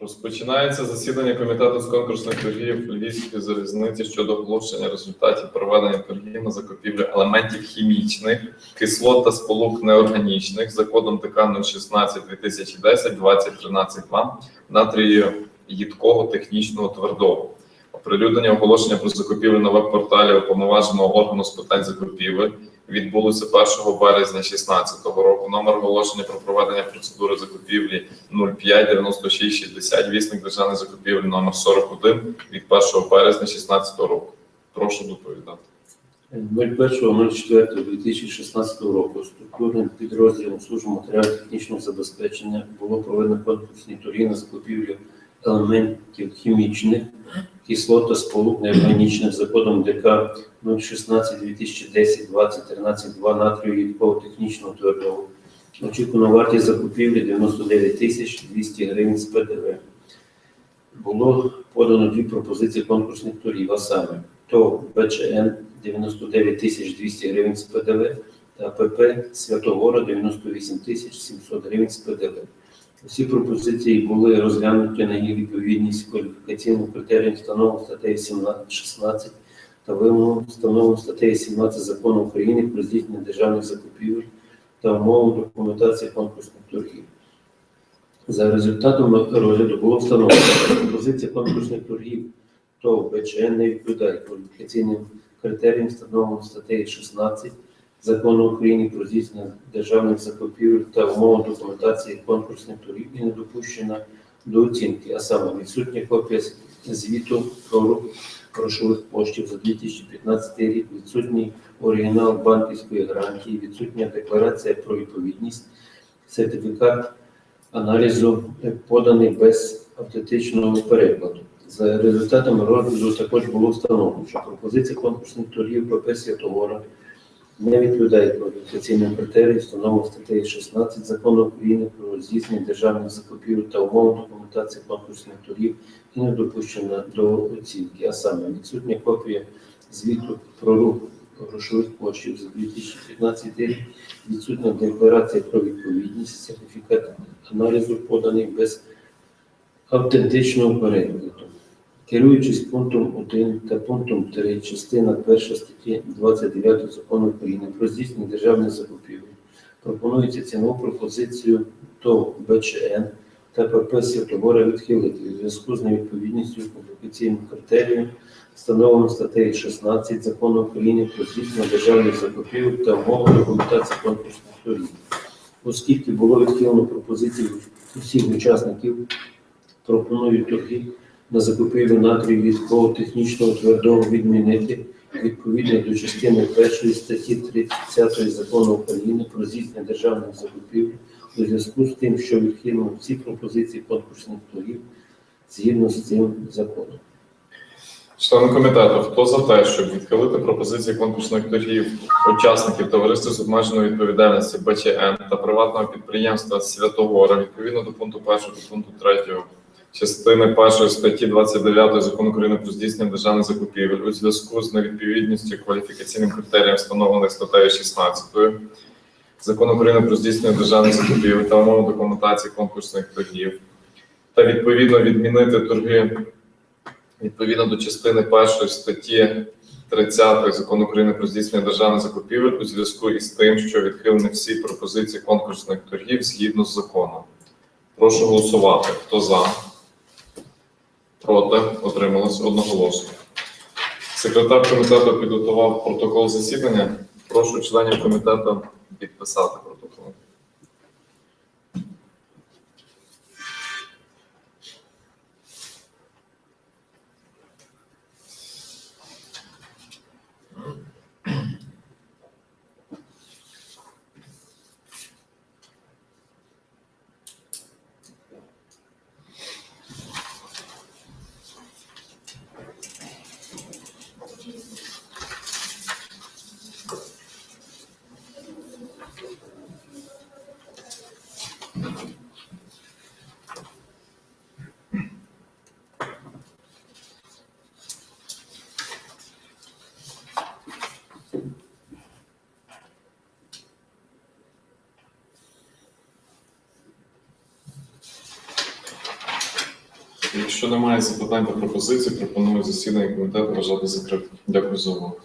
Розпочинається засідання комітету з конкурсних торгів Львівської залізниці щодо оголошення результатів проведення торгів на закупівлю елементів хімічних, кислот та сполук неорганічних за кодом ТК 016 2010 2013 натрію їдкого технічного твердого. Оприлюднення оголошення про закупівлю на веб-порталі уповноваженого органу з питань закупівель відбулося 1 березня 2016 року. Номер оголошення про проведення процедури закупівлі 059660, вісник державних закупівель номер 41 від 1 березня 2016 року. Прошу доповідати. 01.04.2016 року структурним підрозділом служби матеріально-технічного забезпечення було проведено конкурсні торги на закупівлю елементів хімічних, кислот та сполук неорганічних за кодом ДК 016 2010 2013 2 натрію рідкого технічного твердого. Очікувана вартість закупівлі 99 тисяч 200 гривень з ПДВ. Було подано дві пропозиції конкурсних торгів, а саме ТОВ БЧН 99 тисяч 200 гривень з ПДВ та ПП Святогора 98 тисяч 700 гривень з ПДВ. Усі пропозиції були розглянуті на її відповідність кваліфікаційним критеріям, встановленим статтею 17 16 та вимогам, встановленим статтею 17 Закону України про здійснення державних закупівель та умови документації конкурсних торгів. За результатами розгляду було встановлено, що пропозиція конкурсних торгів ТОВ БЧН не відповідає кваліфікаційним критеріям, встановленим статтею 16 Закону України про здійснення державних закупівель та умови документації конкурсних торгів і не допущена до оцінки, а саме відсутня копія звіту про грошових коштів за 2015 рік, відсутній оригінал банківської гарантії, відсутня декларація про відповідність, сертифікат аналізу поданий без автентичного перекладу. За результатами розгляду також було встановлено, що пропозиція конкурсних торгів професія товару не відповідає кваліфікаційним критеріям, встановленим статтею 16 Закону України про здійснення державних закупівель та умови документації конкурсних торгів і не допущена до оцінки, а саме відсутня копія звіту про рух грошових коштів за 2015 рік, відсутня декларація про відповідність, сертифікат аналізу поданий без автентичного перекладу. Керуючись пунктом 1 та пунктом 3 частина 1 статті 29 Закону України про здійснення державних закупівель, пропонується цінову пропозицію ТОВ БЧН та ПП Святогора відхилити у зв'язку з невідповідністю кваліфікаційним критеріям, встановленим статтею 16 Закону України про здійснення державних закупівель та умови документації конкурсних торгів. Оскільки було відхилено пропозиції усіх учасників, пропоную торги на закупівлю натрію рідкого технічного твердого відмінити відповідно до частини 1 статті 30 закону України про здійснення державних закупівель у зв'язку з тим, що відхилено всі пропозиції конкурсних торгів згідно з цим законом. Члени комітету, хто за те, щоб відхилити пропозиції конкурсних торгів учасників товариства з обмеженою відповідальністю БЧН та приватного підприємства Святогора відповідно до пункту 1 та пункту 3 частини 1 статті 29 Закону України про здійснення державних закупівель у зв'язку з невідповідністю кваліфікаційним критеріям, встановлених статтею 16 Закону України про здійснення державних закупівель та умови документації конкурсних торгів та відповідно відмінити торги відповідно до частини 1 статті 30 Закону України про здійснення державних закупівель у зв'язку із тим, що відхилені всі пропозиції конкурсних торгів згідно з законом. Прошу голосувати. Хто за? Проти? Отрималось одноголосно. Секретар комітету підготував протокол засідання. Прошу членів комітету підписати Якщо немає запитань та пропозицій, пропоную засідання комітету вважати закритим. Дякую за увагу.